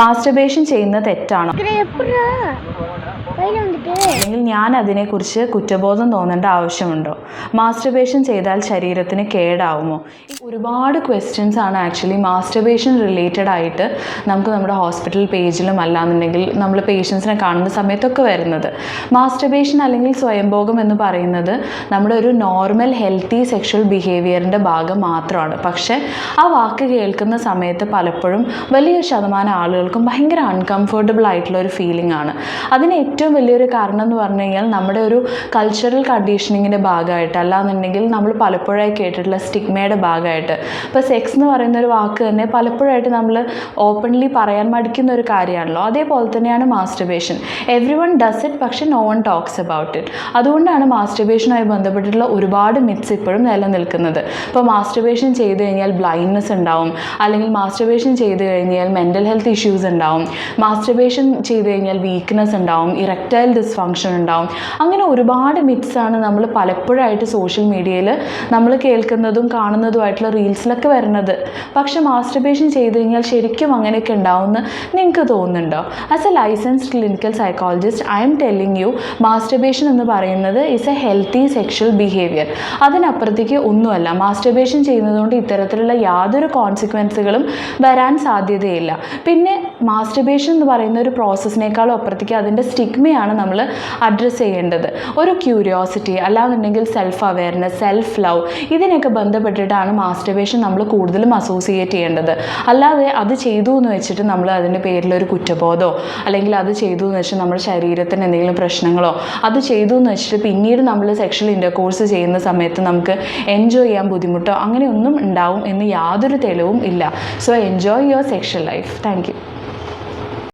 Masturbation ചെയ്യുന്നത് തെറ്റാണോ? അല്ലെങ്കിൽ ഞാൻ അതിനെക്കുറിച്ച് കുറ്റബോധം തോന്നേണ്ട ആവശ്യമുണ്ടോ? മാസ്റ്റർബേഷൻ ചെയ്താൽ ശരീരത്തിന് കേടാവുമോ? ഈ ഒരുപാട് ക്വസ്റ്റ്യൻസ് ആണ് ആക്ച്വലി മാസ്റ്റർബേഷൻ റിലേറ്റഡ് ആയിട്ട് നമുക്ക് നമ്മുടെ ഹോസ്പിറ്റൽ പേജിലും അല്ലാന്നുണ്ടെങ്കിൽ നമ്മൾ പേഷ്യൻസിനെ കാണുന്ന സമയത്തൊക്കെ വരുന്നത്. മാസ്റ്റർബേഷൻ അല്ലെങ്കിൽ സ്വയംഭോഗം എന്ന് പറയുന്നത് നമ്മുടെ ഒരു നോർമൽ ഹെൽത്തി സെക്ഷൽ ബിഹേവിയറിന്റെ ഭാഗം മാത്രമാണ്. പക്ഷേ ആ വാക്ക് കേൾക്കുന്ന സമയത്ത് പലപ്പോഴും വലിയൊരു ശതമാനം ആളുകൾക്കും ഭയങ്കര അൺകംഫർട്ടബിൾ ആയിട്ടുള്ള ഒരു ഫീലിംഗ് ആണ്. അതിന് ഏറ്റവും വലിയൊരു കാരണം എന്ന് പറഞ്ഞു കഴിഞ്ഞാൽ നമ്മുടെ ഒരു കൾച്ചറൽ കണ്ടീഷനിങ്ങിന്റെ ഭാഗമായിട്ട് അല്ലാന്നുണ്ടെങ്കിൽ നമ്മൾ പലപ്പോഴായി കേട്ടിട്ടുള്ള സ്റ്റിഗ്മയുടെ ഭാഗമായിട്ട്. ഇപ്പോൾ സെക്സ് എന്ന് പറയുന്ന ഒരു വാക്ക് തന്നെ പലപ്പോഴായിട്ട് നമ്മൾ ഓപ്പൺലി പറയാൻ മടിക്കുന്ന ഒരു കാര്യമാണല്ലോ. അതേപോലെ തന്നെയാണ് masturbation everyone does it പക്ഷേ no one talks about it അതുകൊണ്ടാണ് മാസ്റ്റർബേഷനുമായി ബന്ധപ്പെട്ടിട്ടുള്ള ഒരുപാട് മിത്സ് ഇപ്പോഴും നിലനിൽക്കുന്നത്. ഇപ്പോൾ മാസ്റ്റർബേഷൻ ചെയ്ത് കഴിഞ്ഞാൽ ബ്ലൈൻഡ്നെസ് ഉണ്ടാവും. അല്ലെങ്കിൽ മാസ്റ്റർബേഷൻ ചെയ്ത് കഴിഞ്ഞാൽ മെന്റൽ ഹെൽത്ത് ഇഷ്യൂസ് ഉണ്ടാവും. മാസ്റ്റർബേഷൻ ചെയ്ത് കഴിഞ്ഞാൽ വീക്ക്നെസ് ഉണ്ടാവും. ഇറക്റ്റൈൽ ഡിസ്ഫങ്ഷൻ ഉണ്ടാവും. അങ്ങനെ ഒരുപാട് മിത്സാണ് നമ്മൾ പലപ്പോഴായിട്ട് സോഷ്യൽ മീഡിയയിൽ നമ്മൾ കേൾക്കുന്നതും കാണുന്നതുമായിട്ടുള്ള റീൽസിലൊക്കെ വരുന്നത്. പക്ഷെ മാസ്റ്റർബേഷൻ ചെയ്ത് കഴിഞ്ഞാൽ ശരിക്കും അങ്ങനെയൊക്കെ ഉണ്ടാവുമെന്ന് നിങ്ങൾക്ക് തോന്നുന്നുണ്ടോ? As a licensed clinical psychologist I'm telling you masturbation എന്ന് പറയുന്നത് is a healthy sexual behaviour അതിനപ്പുറത്തേക്ക് ഒന്നുമല്ല മാസ്റ്റർബേഷൻ ചെയ്യുന്നതുകൊണ്ട് ഇത്തരത്തിലുള്ള യാതൊരു കോൺസിക്വൻസുകളും വരാൻ സാധ്യതയില്ല. പിന്നെ മാസ്റ്റർബേഷൻ എന്ന് പറയുന്ന ഒരു പ്രോസസ്സിനേക്കാളും അപ്പുറത്തേക്ക് അതിന്റെ സ്റ്റിഗ്മയാണ് നമ്മൾ അഡ്രസ്സ് ചെയ്യേണ്ടത്. ഒരു ക്യൂരിയോസിറ്റി അല്ലാന്നുണ്ടെങ്കിൽ സെൽഫ് അവെയർനെസ് സെൽഫ് ലവ് ഇതിനൊക്കെ ബന്ധപ്പെട്ടിട്ടാണ് മാസ്റ്റർബേഷൻ നമ്മൾ കൂടുതലും അസോസിയേറ്റ് ചെയ്യേണ്ടത്. അല്ലാതെ അത് ചെയ്തു എന്ന് വെച്ചിട്ട് നമ്മൾ അതിന്റെ പേരിൽ ഒരു കുറ്റബോധമോ അല്ലെങ്കിൽ അത് ചെയ്തു എന്ന് വെച്ചാൽ നമ്മുടെ ശരീരത്തിന് എന്തെങ്കിലും പ്രശ്നങ്ങളോ അത് ചെയ്തു എന്ന് വെച്ചിട്ട് പിന്നീട് നമ്മൾ സെക്ഷൽ ഇന്റർകോഴ്സ് ചെയ്യുന്ന സമയത്ത് നമുക്ക് എൻജോയ് ചെയ്യാൻ ബുദ്ധിമുട്ടോ അങ്ങനെയൊന്നും ഉണ്ടാവും എന്ന് യാതൊരു തെളിവും ഇല്ല. So enjoy your sexual life thank